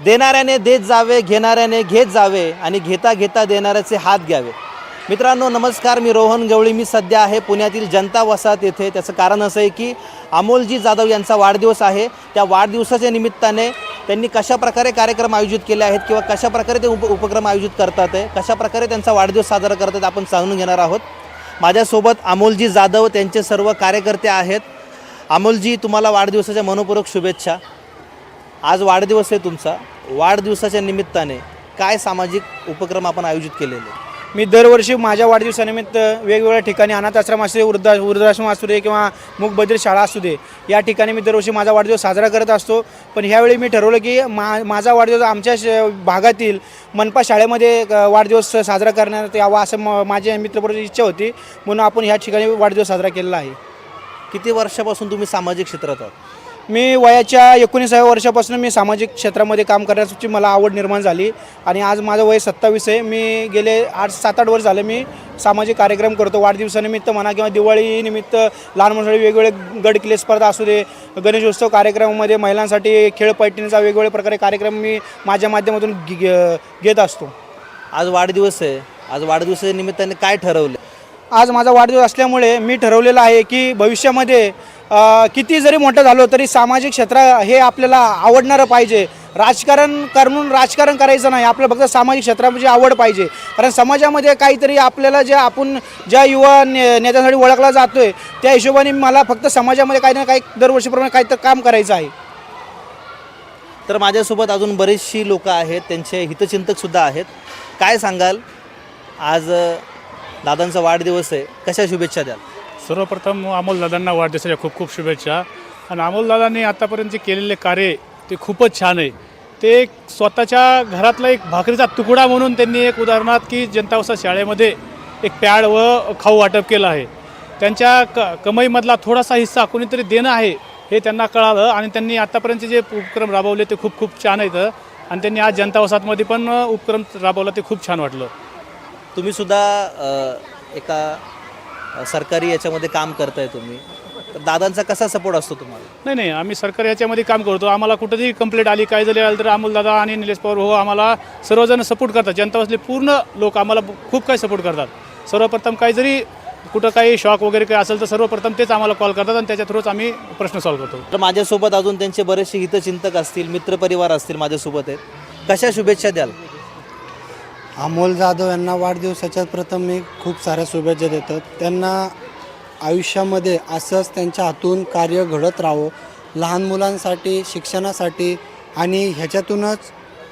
देणाऱ्याने देत जावे घेणाऱ्याने घेत जावे आणि घेता घेता देणाऱ्याचे हात घ्यावे. मित्रांनो नमस्कार मी रोहन गवळी. मी सध्या आहे पुण्यातील जनता वसाहत येथे. त्याचं कारण असं आहे की अमोलजी जाधव यांचा वाढदिवस आहे. त्या वाढदिवसाच्या निमित्ताने त्यांनी कशा प्रकारे कार्यक्रम आयोजित केले आहेत किंवा कशाप्रकारे ते उप उपक्रम आयोजित करतात आहे कशाप्रकारे त्यांचा वाढदिवस साजरा करतात आपण सांगून घेणार आहोत. माझ्यासोबत अमोलजी जाधव त्यांचे सर्व कार्यकर्ते आहेत. अमोलजी तुम्हाला वाढदिवसाच्या मनपूर्वक शुभेच्छा. आज वाढदिवस आहे तुमचा. वाढदिवसाच्या निमित्ताने काय सामाजिक उपक्रम आपण आयोजित केलेले? मी दरवर्षी माझ्या वाढदिवसानिमित्त वेगवेगळ्या ठिकाणी अनाथ आश्रम असू दे वृद्धा वृद्धाश्रम असू दे किंवा मूकबधीर शाळा असू दे या ठिकाणी मी दरवर्षी माझा वाढदिवस साजरा करत असतो. पण ह्यावेळी मी ठरवलं की मा माझा वाढदिवस आमच्या श भागातील मनपा शाळेमध्ये वाढदिवस साजरा करण्यात यावा असं म माझ्या मित्रपरिवाराची इच्छा होती. म्हणून आपण ह्या ठिकाणी वाढदिवस साजरा केलेला आहे. किती वर्षापासून तुम्ही सामाजिक क्षेत्रात आहात? मी वयाच्या एकोणीसाव्या वर्षापासून मी सामाजिक क्षेत्रामध्ये काम करण्याची मला आवड निर्माण झाली आणि आज माझं वय सत्तावीस आहे. मी गेले आठ सात आठ वर्ष झाले मी सामाजिक कार्यक्रम करतो. वाढदिवसानिमित्त म्हणा किंवा दिवाळीनिमित्त लहान मुलांसाठी वेगवेगळे गड किल्ले स्पर्धा असू दे गणेशोत्सव कार्यक्रमामध्ये महिलांसाठी खेळ पैठणीचा वेगवेगळ्या प्रकारे कार्यक्रम मी माझ्या माध्यमातून घेत असतो. आज वाढदिवस आहे. आज वाढदिवसाच्या निमित्ताने काय ठरवलं? आज माझा वाढदिवस असल्यामुळे मी ठरवलेलं आहे की भविष्यामध्ये किती जरी मोठं झालो तरी सामाजिक क्षेत्र हे आपल्याला आवडणारं पाहिजे. राजकारण करून राजकारण करायचं नाही आपलं फक्त सामाजिक क्षेत्रामध्ये आवड पाहिजे. कारण समाजामध्ये काहीतरी आपल्याला जे आपण ज्या युवा ने नेत्यासाठी ओळखला जातो आहे त्या हिशोबाने मला फक्त समाजामध्ये काही ना काही दरवर्षीप्रमाणे काहीतरी काम करायचं आहे. तर माझ्यासोबत अजून बरीचशी लोकं आहेत त्यांचे हितचिंतकसुद्धा आहेत. काय सांगाल? आज दादांचा वाढदिवस आहे. कशा शुभेच्छा द्याल? सर्वप्रथम अमोलदादांना वाढदिवसाच्या खूप खूप शुभेच्छा. आणि अमोलदादांनी आतापर्यंत जे केलेले कार्य ते खूपच छान आहे. ते एक स्वतःच्या घरातला एक भाकरीचा तुकडा म्हणून त्यांनी एक उदाहरणात की जनतावसा शाळेमध्ये एक पॅड व खाऊ वाटप केलं आहे. त्यांच्या क कमाईमधला थोडासा हिस्सा कोणीतरी देणं आहे हे त्यांना कळालं आणि त्यांनी आतापर्यंत जे उपक्रम राबवले ते खूप खूप छान आहेत. आणि त्यांनी आज जनतावसातमध्ये पण उपक्रम राबवला ते खूप छान वाटलं. तुम्ही सुद्धा एका सरकारी याच्यामध्ये काम करताय तुम्ही. तर दादांचा कसा सपोर्ट असतो तुम्हाला? नाही नाही आम्ही सरकार याच्यामध्ये काम करतो. आम्हाला कुठंही कंप्लेंट आली काय जरी आलं तर अमोलदादा आणि निलेश पवार भाऊ आम्हाला सर्वजण सपोर्ट करतात. जनता वसले पूर्ण लोक आम्हाला खूप काही सपोर्ट करतात. सर्वप्रथम काही जरी कुठं काही शॉक वगैरे काही असेल तर सर्वप्रथम तेच आम्हाला कॉल करतात आणि त्याच्या थ्रूच आम्ही प्रश्न सॉल्व्ह करतो. तर माझ्यासोबत अजून त्यांचे बरेचसे हितचिंतक असतील मित्रपरिवार असतील माझ्यासोबत आहेत. कशा शुभेच्छा द्याल? अमोल जाधव यांना वाढदिवसाच्या प्रथम मी खूप साऱ्या शुभेच्छा देतो. त्यांना आयुष्यामध्ये असंच त्यांच्या हातून कार्य घडत राहावं. लहान मुलांसाठी शिक्षणासाठी आणि ह्याच्यातूनच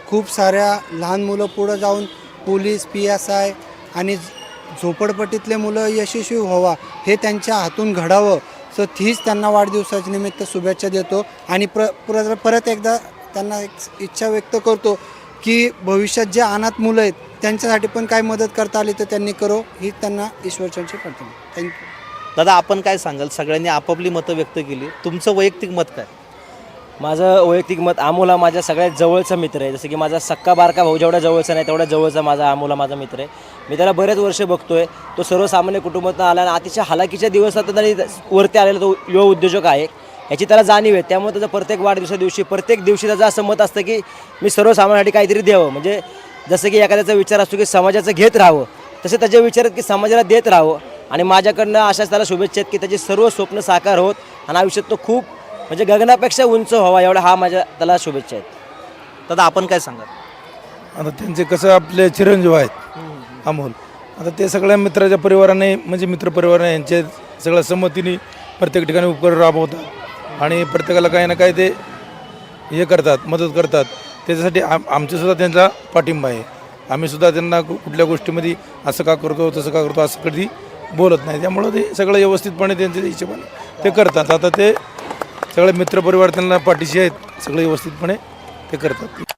खूप साऱ्या लहान मुलं पुढं जाऊन पोलीस पी एस आय आणि झोपडपट्टीतले मुलं यशस्वी व्हावा हे त्यांच्या हातून घडावं. सो तीच त्यांना वाढदिवसाच्या निमित्त शुभेच्छा देतो आणि प्र प्र परत एकदा त्यांना एक इच्छा व्यक्त करतो की भविष्यात जे अनाथ मुलं आहेत त्यांच्यासाठी पण काय मदत करता आली तर त्यांनी करो ही त्यांना ईश्वरचंची प्रार्थना. थँक्यू दादा आपण काय सांगाल? सगळ्यांनी आपापली मतं व्यक्त केली. तुमचं वैयक्तिक मत काय? माझं वैयक्तिक मत अमोल हा माझ्या सगळ्यात जवळचा मित्र आहे. जसं की माझा सक्का बारका भाऊ जेवढा जवळचा नाही तेवढा जवळचा माझा अमोल हा माझा मित्र आहे. मी त्याला बरेच वर्ष बघतोय. तो सर्वसामान्य कुटुंबातून आला आणि अतिशय हालाकीच्या दिवसात तरी वरती आलेला तो युवा उद्योजक आहे. याची त्याला जाणीव आहे. त्यामुळे त्याचं प्रत्येक वाढदिवसा दिवशी प्रत्येक दिवशी त्याचं असं मत असतं की मी सर्वसामान्यासाठी काहीतरी द्यावं. म्हणजे जसं की एखाद्याचा विचार असतो की समाजाचं घेत राहावं तसे त्याचे विचार आहेत की समाजाला देत राहावं. आणि माझ्याकडनं अशाच त्याला शुभेच्छा आहेत की त्याची सर्व स्वप्न साकार होत आणि आयुष्यात तो खूप म्हणजे गगनापेक्षा उंच व्हावा एवढा हा माझ्या त्याला शुभेच्छा आहेत. दादा आपण काय सांगा आता त्यांचे कसं आपले चिरंजीव आहेत अमोल. आता ते सगळ्या मित्राच्या परिवाराने म्हणजे मित्रपरिवाराने यांचे सगळ्या संमतीने प्रत्येक ठिकाणी उपक्रम राबवतात. आणि प्रत्येकाला काही ना काही ते हे करतात मदत करतात. त्याच्यासाठी आम आमच्यासुद्धा त्यांचा पाठिंबा आहे. आम्हीसुद्धा त्यांना कु- कुठल्या गोष्टीमध्ये असं का करतो तसं का करतो असं कधी बोलत नाही. त्यामुळं ते सगळं व्यवस्थितपणे त्यांच्या हिशोबाने ते करतात. आता ते सगळे मित्रपरिवार त्यांना पाठीशी आहेत सगळे व्यवस्थितपणे ते करतात.